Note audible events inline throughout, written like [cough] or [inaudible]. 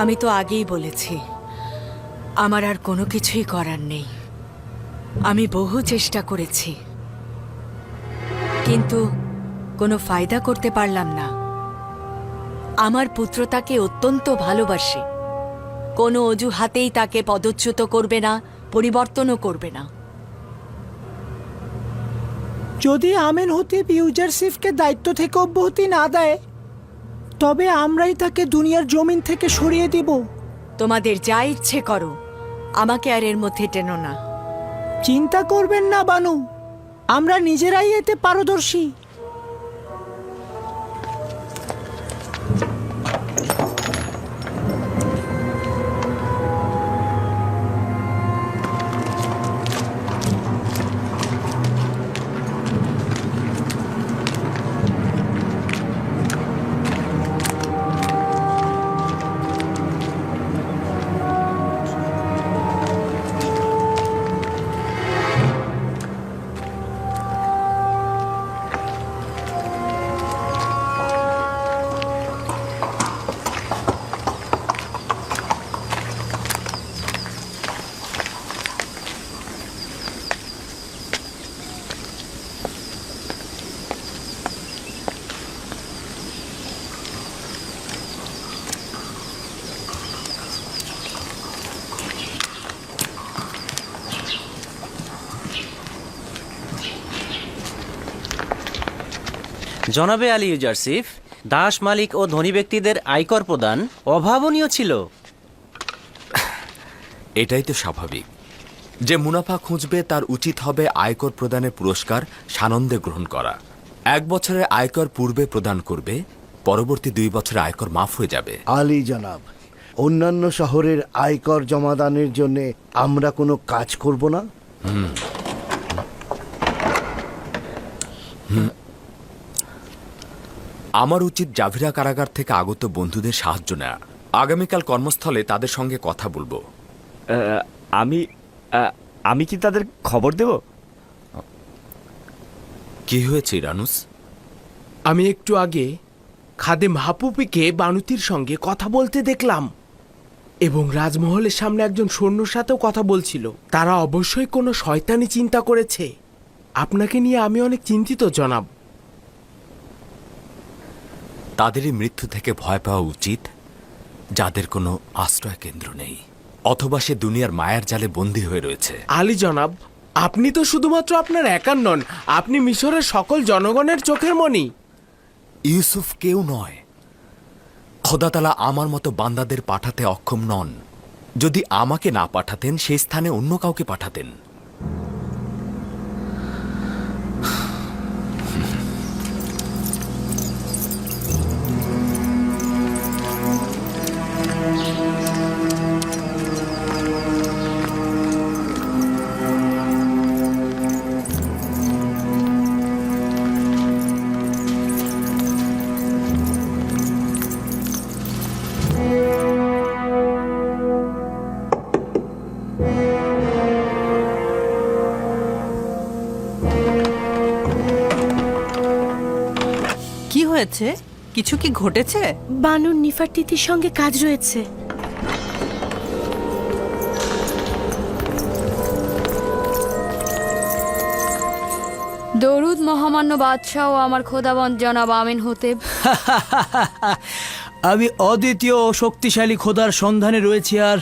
আমি তো আগেই বলেছি, আমার আর কোনো কিছুই করার নেই। আমি বহু চেষ্টা করেছি, কিন্তু কোনো ফায়দা করতে পারলাম না। আমার পুত্র তাকে অত্যন্ত ভালোবাসে। কোনো অজুহাতেই তাকে পদচ্যুত করবে না, পরিবর্তনও করবে না। যদি আমেন হতিব ইউজারশিপকে দায়িত্ব থেকে অব্যাহতি না দেয় তবে আমরাই তাকে দুনিয়ার জমিন থেকে সরিয়ে দিব। তোমাদের যা ইচ্ছে করো আমাকে আর এর মধ্যে টেনো না। চিন্তা করবেন না বানু। আমরা নিজেরাই এতে পারদর্শী। জনাবে আলী ইউজারসিফ দাস মালিক ও ধনী ব্যক্তিদের আয়কর প্রদান অভাবনীয় ছিল। এটাই তো স্বাভাবিক। যে মুনাফা খুঁজবে তার উচিত হবে আয়কর প্রদানের পুরস্কার সানন্দে গ্রহণ করা। এক বছরের আয়কর পূর্বে প্রদান করবে পরবর্তী দুই বছরে আয়কর মাফ হয়ে যাবে। আলী জনাব অন্যান্য শহরের আয়কর জমাদানের জন্য আমরা কোনো কাজ করব না? আমার উচিত জাভিরা কারাগার থেকে আগত বন্ধুদের সাহায্য নেওয়া আগামীকাল কর্মস্থলে তাদের সঙ্গে কথা বলব। আমি আমি কি তাদের খবর দেব? কি হয়েছে ইরানুস? আমি একটু আগে খাদেম হাপুপিকে বানুতির সঙ্গে কথা বলতে দেখলাম এবং রাজমহলের সামনে একজন সৈন্যর সাথেও কথা বলছিল। তারা অবশ্যই কোনো শয়তানি চিন্তা করেছে। আপনাকে নিয়ে আমি অনেক চিন্তিত জনাব। তাদেরই মৃত্যু থেকে ভয় পাওয়া উচিত যাদের কোনো আশ্রয় কেন্দ্র নেই অথবা সে দুনিয়ার মায়ার জালে বন্দী হয়ে রয়েছে। আলী জনাব আপনি তো শুধুমাত্র আপনার একার নন আপনি মিশরের সকল জনগণের চোখের মণি। ইউসুফ কেউ নয়। খোদাতালা আমার মতো বান্দাদের পাঠাতে অক্ষম নন। যদি আমাকে না পাঠাতেন সেই স্থানে অন্য কাউকে পাঠাতেন। হয়েছে? কিছু কি ঘটেছে? বানুর নিফারতিতির সঙ্গে কাজ রয়েছে। দরুদ মহামান্য বাদশাহ ও আমার খোদাবন্ত জনাব আমিন হতে [laughs] আমি অদ্বিতীয় ও শক্তিশালী খোদার সন্ধানে রয়েছি আর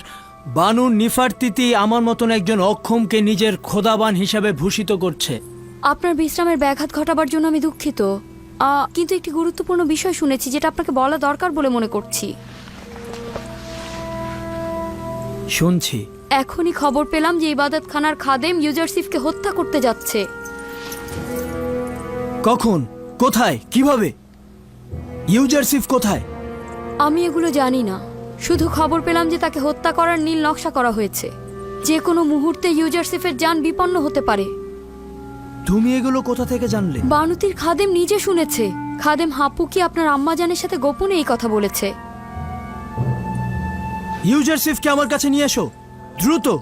বানুর নিফারতিতি আমার মতন একজন অক্ষমকে নিজের খোদাবান হিসাবে ভূষিত করছে। আপনার বিশ্রামের ব্যাঘাত ঘটাবার জন্য আমি দুঃখিত। কিন্তু একটি গুরুত্বপূর্ণ বিষয় শুনেছি যেটা আপনাকে বলা দরকার বলে মনে করছি। শুনছি। এখনই খবর পেলাম যে ইবাদত খানার খাদেম ইউজারসিফকে হত্যা করতে যাচ্ছে। কখন? কোথায়? কীভাবে? ইউজারসিফ কোথায়? আমি এগুলো জানি না। শুধু খবর পেলাম যে তাকে হত্যা করার নীল নকশা করা হয়েছে। যে কোনো মুহূর্তে ইউজারসিফের যান বিপন্ন হতে পারে। তুমি এগুলো কোথা থেকে জানলে? বানুতির খাদেম নিজে শুনেছে। খাদেম হাপু কি আপনার আম্মা আম্মাজানের সাথে গোপনে এই কথা বলেছে? ইউজার ইউজারসিফকে আমার কাছে নিয়ে এসো। দ্রুত।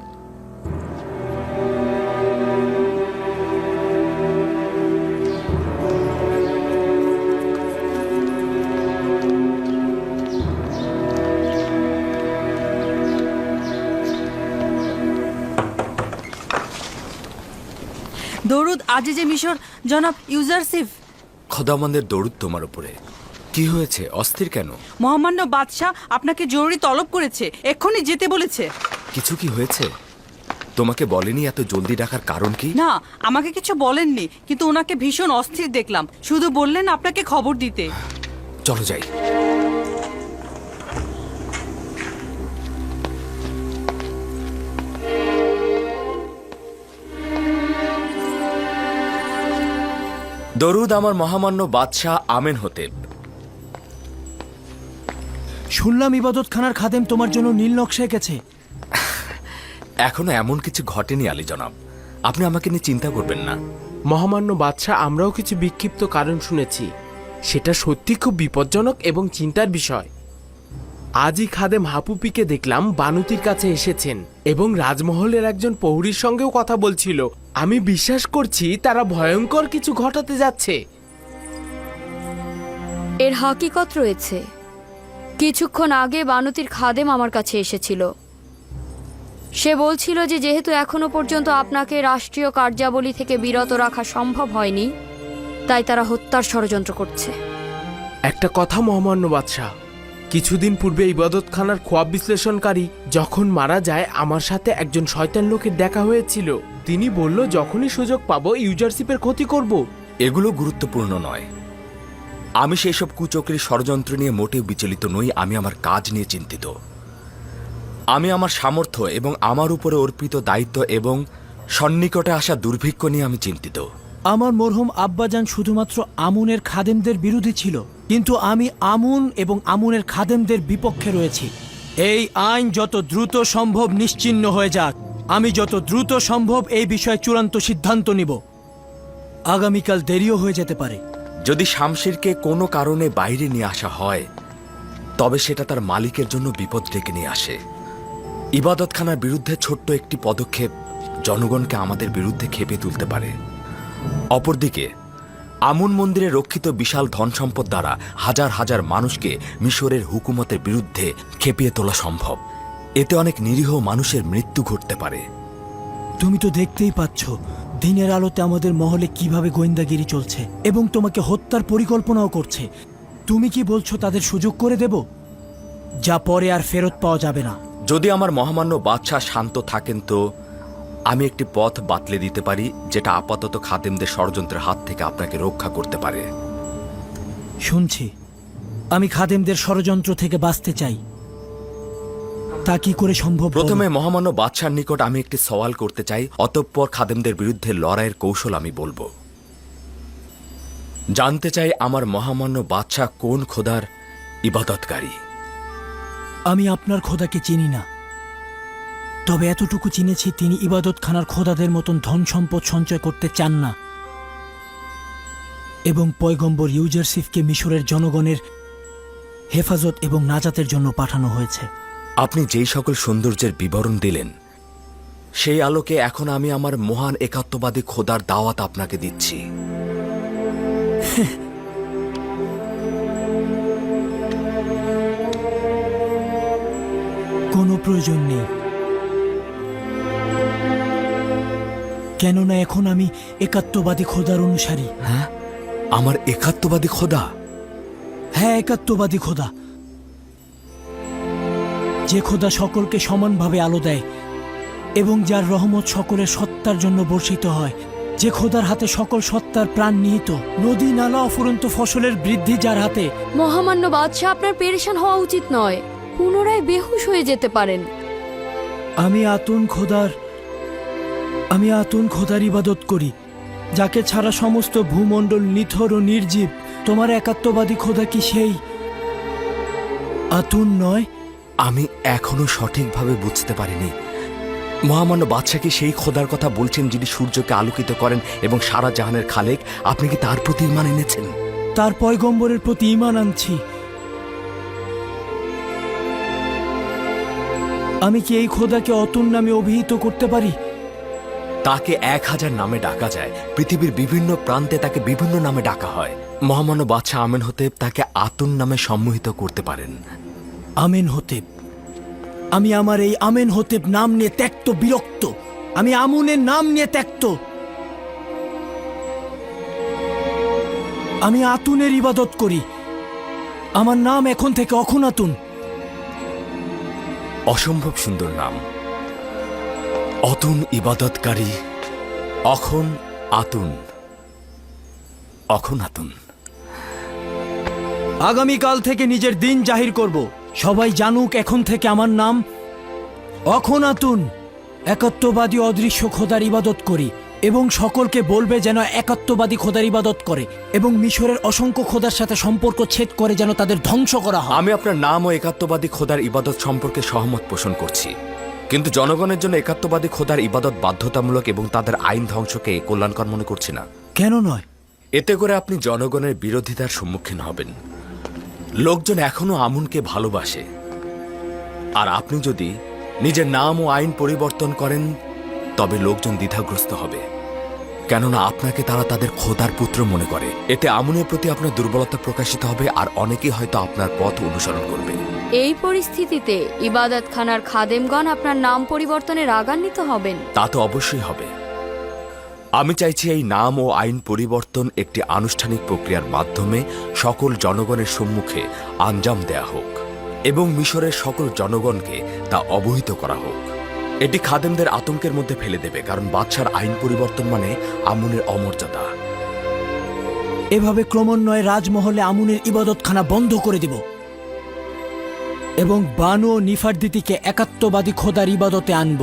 দরুদ আজিজে মিশর জনাব ইউজারসিফ খোদামান্দের দৌড় তোমার উপরে। কি হয়েছে? অস্থির কেন? মহামান্য বাদশাহ আপনাকে জরুরি তলব করেছে। এক্ষুনি যেতে বলেছে। কিছু কি হয়েছে? তোমাকে বলেনি এত জলদি ডাকার কারণ কি? না আমাকে কিছু বলেননি কিন্তু ওনাকে ভীষণ অস্থির দেখলাম। শুধু বললেন আপনাকে খবর দিতে। চলো যাই। দরুদ আমার মহামান্য বাদশাহ আমেন হতেব শুনলাম ইবাদতখানার খাদেম তোমার জন্য নীল নকশা এঁকেছে। এখনও এমন কিছু ঘটেনি আলী জনাব। আপনি আমাকে নিয়ে চিন্তা করবেন না। মহামান্য বাদশাহ আমরাও কিছু বিক্ষিপ্ত কারণ শুনেছি। সেটা সত্যি খুব বিপজ্জনক এবং চিন্তার বিষয়। আজই খাদেম হাপুপিকে দেখলাম বানুতির কাছে এসেছেন এবং রাজমহলের একজন পৌরীর সঙ্গেও কথা বলছিল। আমি বিশ্বাস করছি তারা ভয়ঙ্কর কিছু ঘটাতে যাচ্ছে। এর হাকিকত রয়েছে। কিছুক্ষণ আগে বানুতির খাদেম আমার কাছে এসেছিল। সে বলছিল যে যেহেতু এখনও পর্যন্ত আপনাকে রাষ্ট্রীয় কার্যাবলী থেকে বিরত রাখা সম্ভব হয়নি তাই তারা হত্যার ষড়যন্ত্র করছে। একটা কথা মহামান্য বাদশাহ। কিছুদিন পূর্বে ইবাদতখানার খোয়াব বিশ্লেষণকারী যখন মারা যায় আমার সাথে একজন শয়তান লোকের দেখা হয়েছিল। তিনি বলল যখনই সুযোগ পাবো ইউজারশিপের ক্ষতি করব। এগুলো গুরুত্বপূর্ণ নয়। আমি সেই সব কুচক্রী ষড়যন্ত্র নিয়ে মোটেও বিচলিত নই আমি আমার কাজ নিয়ে চিন্তিত। আমি আমার সামর্থ্য এবং আমার উপরে অর্পিত দায়িত্ব এবং সন্নিকটে আসা দুর্ভিক্ষ নিয়ে আমি চিন্তিত। আমার মরহুম আব্বাজান শুধুমাত্র আমুনের খাদেমদের বিরোধী ছিল কিন্তু আমি আমুন এবং আমুনের খাদেমদের বিপক্ষে রয়েছি। এই আইন যত দ্রুত সম্ভব নিশ্চিহ্ন হয়ে যাক। আমি যত দ্রুত সম্ভব এই বিষয়ে চূড়ান্ত সিদ্ধান্ত নিব। আগামীকাল দেরিও হয়ে যেতে পারে। যদি শামশিরকে কোনো কারণে বাইরে নিয়ে আসা হয়, তবে সেটা তার মালিকের জন্য বিপদ ডেকে নিয়ে আসে। ইবাদতখানার বিরুদ্ধে ছোট্ট একটি পদক্ষেপ জনগণকে আমাদের বিরুদ্ধে খেপে তুলতে পারে। অপরদিকে, আমুন মন্দিরে রক্ষিত বিশাল ধন সম্পদ দ্বারা হাজার হাজার মানুষকে মিশরের হুকুমতের বিরুদ্ধে খেপিয়ে তোলা সম্ভব। এতে অনেক নিরীহ মানুষের মৃত্যু ঘটতে পারে। তুমি তো দেখতেই পাচ্ছ দিনের আলোতে আমাদের মহলে কীভাবে গোয়েন্দাগিরি চলছে এবং তোমাকে হত্যার পরিকল্পনাও করছে। তুমি কি বলছো তাদের সুযোগ করে দেব? যা পরে আর ফেরত পাওয়া যাবে না। যদি আমার মহামান্য বাদশাহ শান্ত থাকেন তো আমি একটি পথ বাতলে দিতে পারি যেটা আপাতত খাদেমদের ষড়যন্ত্রের হাত থেকে আপনাকে রক্ষা করতে পারে। শুনছি। আমি খাদেমদের ষড়যন্ত্র থেকে বাঁচতে চাই। তা কি করে সম্ভব প্রথমে মহামান্য বাদশার নিকট আমি একটি সওয়াল করতে চাই অতঃপর খাদেমদের বিরুদ্ধে লড়াইয়ের কৌশল আমি বলব। জানতে চাই আমার মহামান্য বাদশাহ কোন খোদার ইবাদতকারী। আমি আপনার খোদাকে চিনি না। তবে এতটুকু চিনেছি তিনি ইবাদতখানার খোদাদের মতন ধন সম্পদ সঞ্চয় করতে চান না। এবং পয়গম্বর ইউজারসিফকে মিশরের জনগণের হেফাজত এবং নাজাতের জন্য পাঠানো হয়েছে। আপনি যেই সকল সৌন্দর্যের বিবরণ দিলেন সেই আলোকে এখন আমি আমার মহান একাত্মবাদী খোদার দাওয়াত আপনাকে দিচ্ছি। [laughs] কোনো প্রয়োজন নেই। কেননা এখন আমি একাত্মবাদী খোদার অনুসারী। হ্যাঁ? আমার একাত্মবাদী খোদা? হ্যাঁ একাত্মবাদী খোদা। যে খোদা সকলকে সমানভাবে আলো দেয় এবং যার রহমত সকলের সত্তার জন্য বর্ষিত হয় যে খোদার হাতে সকল সত্তার প্রাণ নিহিত। নদী নালা অফুরন্ত ফসলের বৃদ্ধি যার হাতে। মহামান্য বাদশাহ আপনার পেরেশান হওয়া উচিত নয় পুনরায় বেহুশ হয়ে যেতে পারেন। আমি আতুন খোদার আমি আতুন খোদার ইবাদত করি যাকে ছাড়া সমস্ত ভূমণ্ডল নিথর ও নির্জীব। তোমার একাত্মবাদী খোদা কি সেই? আতুন নয় আমি এখনও সঠিকভাবে বুঝতে পারিনি। মহামান্য বাদশাহ কি সেই খোদার কথা বলছেন যিনি সূর্যকে আলোকিত করেন এবং সারা জাহানের খালেক? আপনি কি তার প্রতি ইমান এনেছেন? তার পয়গম্বরের প্রতি ইমান আনছি। আমি কি এই খোদাকে অতুন নামে অভিহিত করতে পারি? তাকে এক হাজার নামে ডাকা যায়। পৃথিবীর বিভিন্ন প্রান্তে তাকে বিভিন্ন নামে ডাকা হয়। মহামান্য বাদশাহ আমেন হতে তাকে আতুন নামে সম্মোহিত করতে পারেন। আমেন হতেব। আমি আমার এই আমেন হতেব নাম নিয়ে ত্যক্ত বিরক্ত। আমি আমুনের নাম নিয়ে ত্যক্ত। আমি আতুনের ইবাদত করি। আমার নাম এখন থেকে অখুনাতুন। অসম্ভব সুন্দর নাম। অতুন ইবাদতকারী অখন আতুন। অখন আতুন আগামীকাল থেকে নিজের দিন জাহির করব। সবাই জানুক এখন থেকে আমার নাম। অখনাতুন একাত্মবাদী অদৃশ্য খোদার ইবাদত করি এবং সকলকে বলবে যেন একাত্মবাদী খোদার ইবাদত করে এবং মিশরের অসংখ্য খোদার সাথে সম্পর্ক ছেদ করে যেন তাদের ধ্বংস করা হয়। আমি আপনার নাম ও একাত্মবাদী খোদার ইবাদত সম্পর্কে সহমত পোষণ করছি। কিন্তু জনগণের জন্য একাত্মবাদী খোদার ইবাদত বাধ্যতামূলক এবং তাদের আইন ধ্বংসকে কল্যাণকর মনে করছি না। কেন নয়? এতে করে আপনি জনগণের বিরোধিতার সম্মুখীন হবেন। লোকজন এখনও আমুনকে ভালোবাসে। আর আপনি যদি নিজের নাম ও আইন পরিবর্তন করেন তবে লোকজন দ্বিধাগ্রস্ত হবে। কেননা আপনাকে তারা তাদের খোদার পুত্র মনে করে। এতে আমুনের প্রতি আপনার দুর্বলতা প্রকাশিত হবে আর অনেকেই হয়তো আপনার পথ অনুসরণ করবে। এই পরিস্থিতিতে ইবাদত খানার খাদেমগণ আপনার নাম পরিবর্তনে রাগান্বিত হবেন। তা তো অবশ্যই হবে। আমি চাইছি এই নাম ও আইন পরিবর্তন একটি আনুষ্ঠানিক প্রক্রিয়ার মাধ্যমে সকল জনগণের সম্মুখে আঞ্জাম দেয়া হোক এবং মিশরের সকল জনগণকে তা অবহিত করা হোক। এটি খাদেমদের আতঙ্কের মধ্যে ফেলে দেবে, কারণ বাদশার আইন পরিবর্তন মানে আমুনের অমর্যাদা। এভাবে ক্রমান্বয়ে রাজমহলে আমুনের ইবাদতখানা বন্ধ করে দিব এবং বানু ও নিফারদিতিকে একাত্মবাদী খোদার ইবাদতে আনব।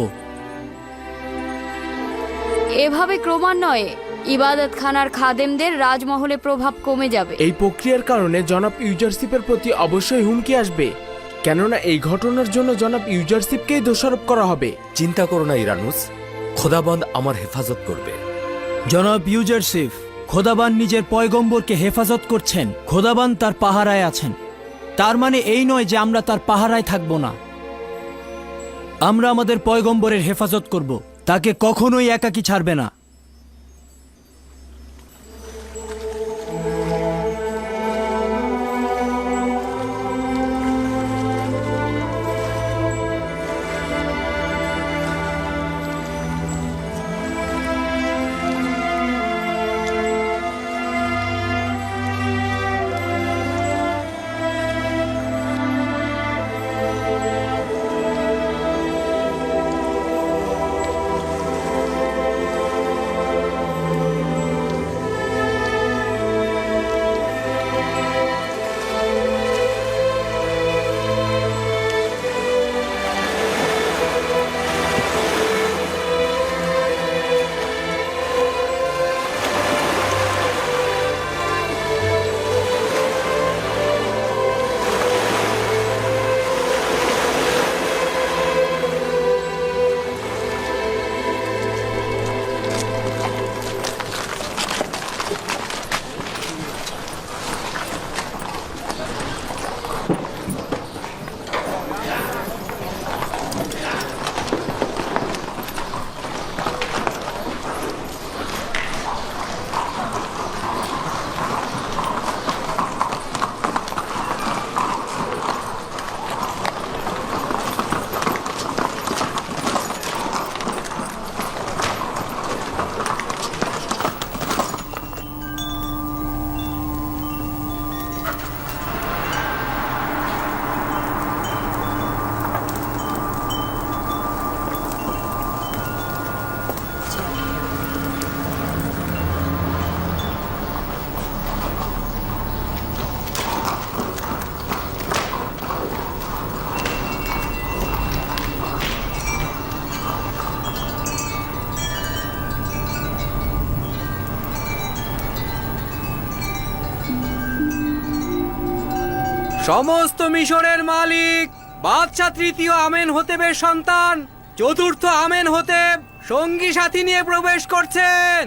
এভাবে ক্রমান্বয়ে ইবাদত খানার খাদেমদের রাজমহলে প্রভাব কমে যাবে। এই প্রক্রিয়ার কারণে জনাব ইউজারশিপের প্রতি অবশ্যই হুমকি আসবে। কেননা এই ঘটনার জন্য জনাব ইউজারশিপকেই দোষারোপ করা হবে। চিন্তা করো না ইরানুস। খোদাবন্দ আমার হেফাজত করবে। জনাব ইউজারসিফ খোদাবান নিজের পয়গম্বরকে হেফাজত করছেন। খোদাবান তার পাহারায় আছেন। তার মানে এই নয় যে আমরা তার পাহারায় থাকব না। আমরা আমাদের পয়গম্বরের হেফাজত করব। তাকে কখনোই একাকি ছাড়বে না। সমস্ত মিশরের মালিক, বাদশাহ তৃতীয় আমেন হতেবের সন্তান, চতুর্থ আমেন হতে সঙ্গী সাথী নিয়ে প্রবেশ করছেন।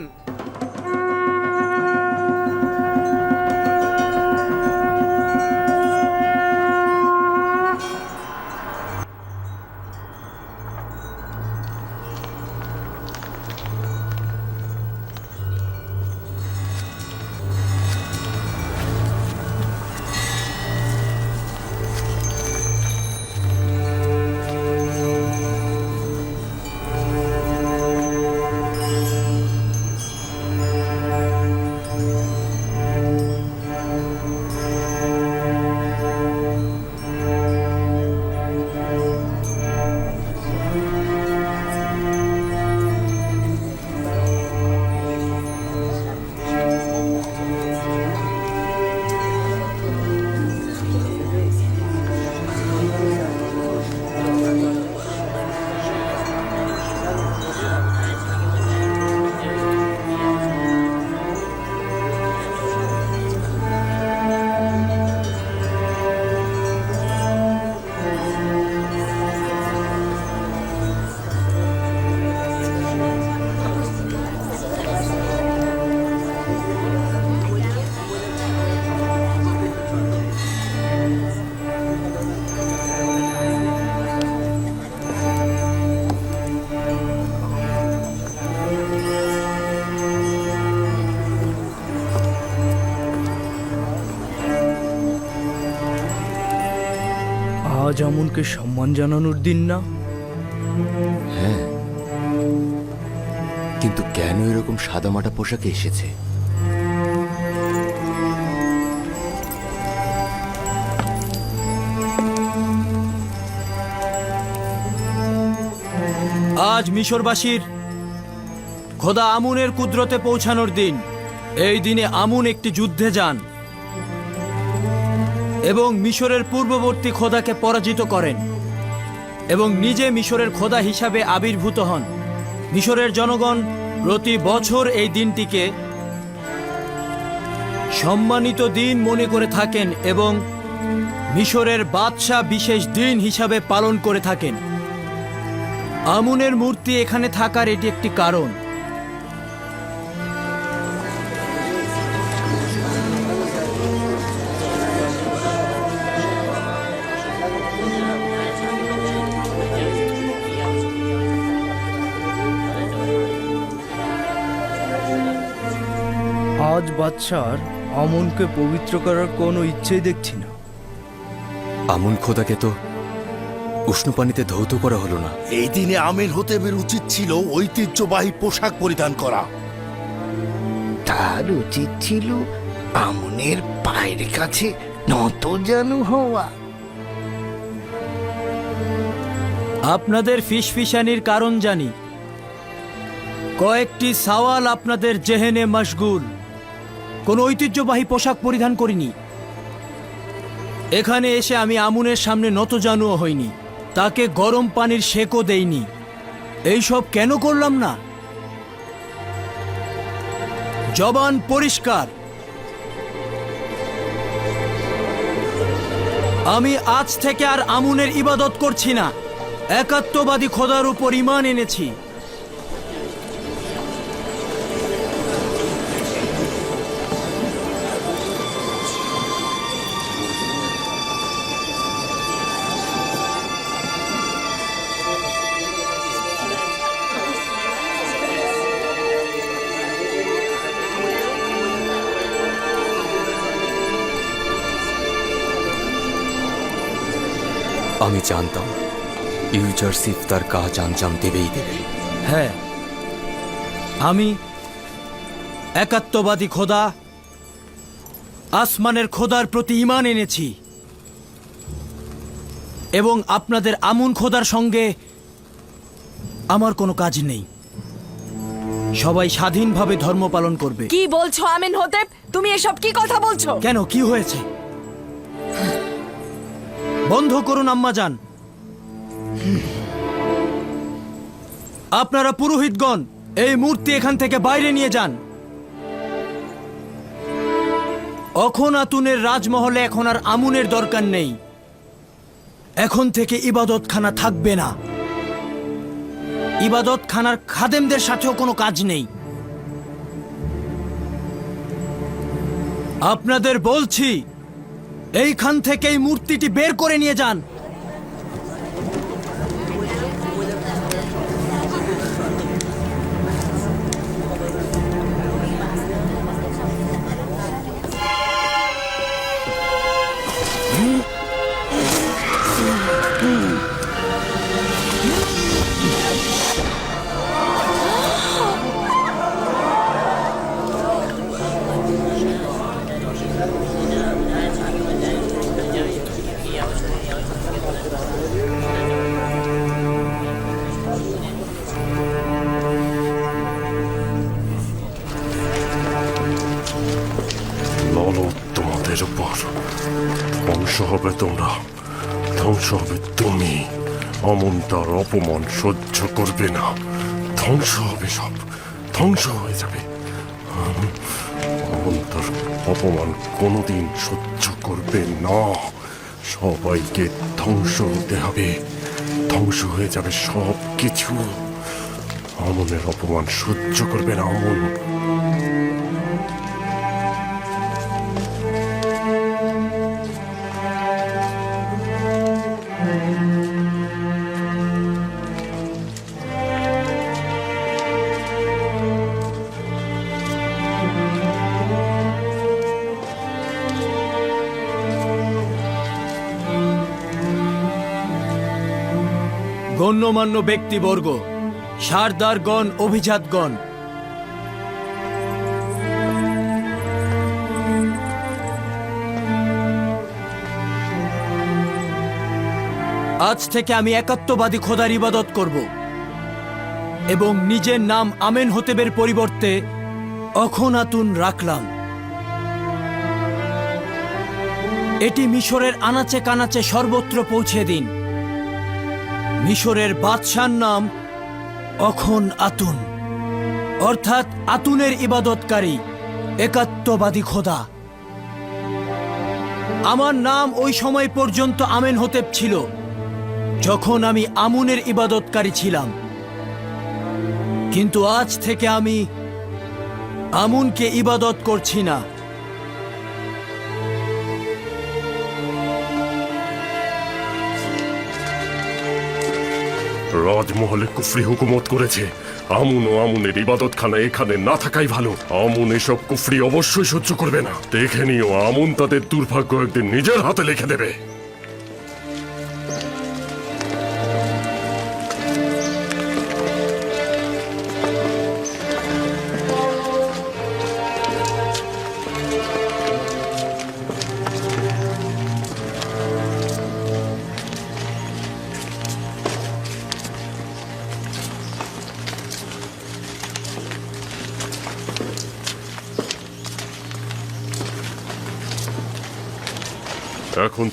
আজ সম্মান জানানোর দিন না। হ্যাঁ। কিন্তু কেন এরকম সাদামাটা পোশাকে এসেছে? আজ মিশরবাসীর খোদা আমুনের কুদরতে পৌঁছানোর দিন। এই দিনে আমুন একটি যুদ্ধে যান। এবং মিশরের পূর্ববর্তী খোদাকে পরাজিত করেন এবং নিজে মিশরের খোদা হিসাবে আবির্ভূত হন। মিশরের জনগণ প্রতি বছর এই দিনটিকে সম্মানিত দিন মনে করে থাকেন এবং মিশরের বাদশাহ বিশেষ দিন হিসাবে পালন করে থাকেন। আমুনের মূর্তি এখানে থাকার এটি একটি কারণ। বাদশার আমনকে পবিত্র করার কোনো ইচ্ছেই দেখছি না। আমন খোদাকে তো উষ্ণ পানিতে ধৌত করা হলো না। এই দিনে আমের হতেবের উচিত ছিল ঐতিহ্যবাহী পোশাক পরিধান করা। তার উচিত ছিল আমনের পায়ের কাছে নত জানু হওয়া। আপনাদের ফিসফিসানির কারণ জানি। কয়েকটি সওয়াল আপনাদের জেহেনে মশগুল। কোনো ঐতিহ্যবাহী পোশাক পরিধান করিনি। এখানে এসে আমি আমুনের সামনে নতজানুও হইনি। তাকে গরম পানির শেকও দেইনি। এইসব কেন করলাম না? জবান পরিষ্কার। আমি আজ থেকে আর আমুনের ইবাদত করছি না। একাত্মবাদী খোদার উপর ইমান এনেছি। আমি জানতাম ইউজারসিফ তার কাজ আঞ্জাম দেবেই দেবে। হ্যাঁ আমি একাত্মবাদী খোদা আসমানের খোদার প্রতি ইমান এনেছি এবং আপনাদের আমুন খোদার সঙ্গে আমার কোনো কাজ নেই। সবাই স্বাধীনভাবে ধর্ম পালন করবে। কি বলছো আমিন হতে তুমি এসব কি কথা বলছো? কেন কি হয়েছে? বন্ধ করুন, আম্মা যান। আপনারা পুরোহিতগণ, এই মূর্তি এখান থেকে বাইরে নিয়ে যান। অখনাতুনের রাজমহলে এখন আর আমুনের দরকার নেই। এখন থেকে ইবাদতখানা থাকবে না। ইবাদতখানার খাদেমদের সাথেও কোনো কাজ নেই। আপনাদের বলছি এইখান থেকে এই মূর্তিটি বের করে নিয়ে যান। হবে তোমরা। ধ্বংস হবে তুমি। অমন তার অপমান সহ্য করবে না। ধ্বংস হবে সব। ধ্বংস হয়ে যাবে। অমন তার অপমান কোনোদিন সহ্য করবে না। সবাইকে ধ্বংস হতে হবে। ধ্বংস হয়ে যাবে সব কিছু অমনের অপমান সহ্য করবে না অমন। গণ্যমান্য ব্যক্তিবর্গ, সারদারগণ, অভিজাতগণ। আজ থেকে আমি একাত্মবাদী খোদার ইবাদত করব এবং নিজের নাম আমেন হতেবের পরিবর্তে অখনাতুন রাখলাম। এটি মিশরের আনাচে কানাচে সর্বত্র পৌঁছে দিন। মিশরের বাদশার নাম অখন আতুন। অর্থাৎ আতুনের ইবাদতকারী, একাত্মবাদী খোদা। আমার নাম ওই সময় পর্যন্ত আমেন হতেব ছিল, যখন আমি আমুনের ইবাদতকারী ছিলাম। কিন্তু আজ থেকে আমি আমুনকে ইবাদত করছি না। রাজমহলে কুফরি হুকুমত করেছে। আমুন ও আমুনের ইবাদতখানা এখানে না থাকাই ভালো। আমুন এসব কুফরি অবশ্যই সহ্য করবে না। দেখে নিও, আমুন তাদের দুর্ভাগ্য একদিন নিজের হাতে লিখে দেবে।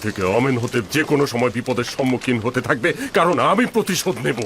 থেকে অমেন হতে যে কোনো সময় বিপদের সম্মুখীন হতে থাকবে কারণ আমি প্রতিশোধ নেব।